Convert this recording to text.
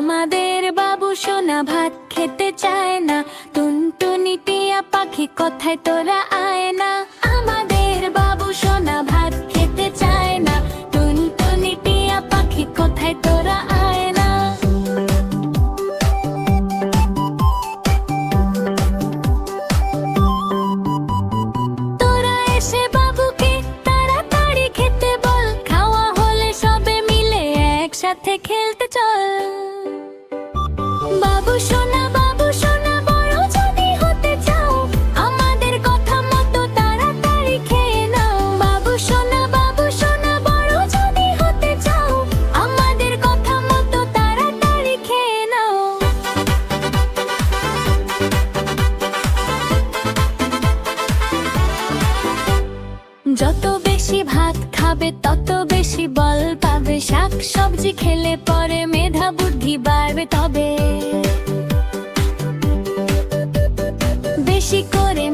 আমাদের বাবু সোনা ভাত খেতে চায় না। টুনটুনি টিয়া পাখি কথায় তোরা আয় না। একসাথে খেলতে চল। বাবু সোনা বাবু সোনা, বড় যদি হতে চাও, আমাদের কথা মতো তাড়াতাড়ি খেয়ে নাও। বাবু সোনা বাবু সোনা, বড় যদি হতে চাও, আমাদের কথা মতো তাড়াতাড়ি খেয়ে নাও। যত বেশি ভাত খাবে, তত বেশি বল পাবে, শাক লুচি খেলে পরে মেধা বুদ্ধি বাড়বে তবে। বেশি করে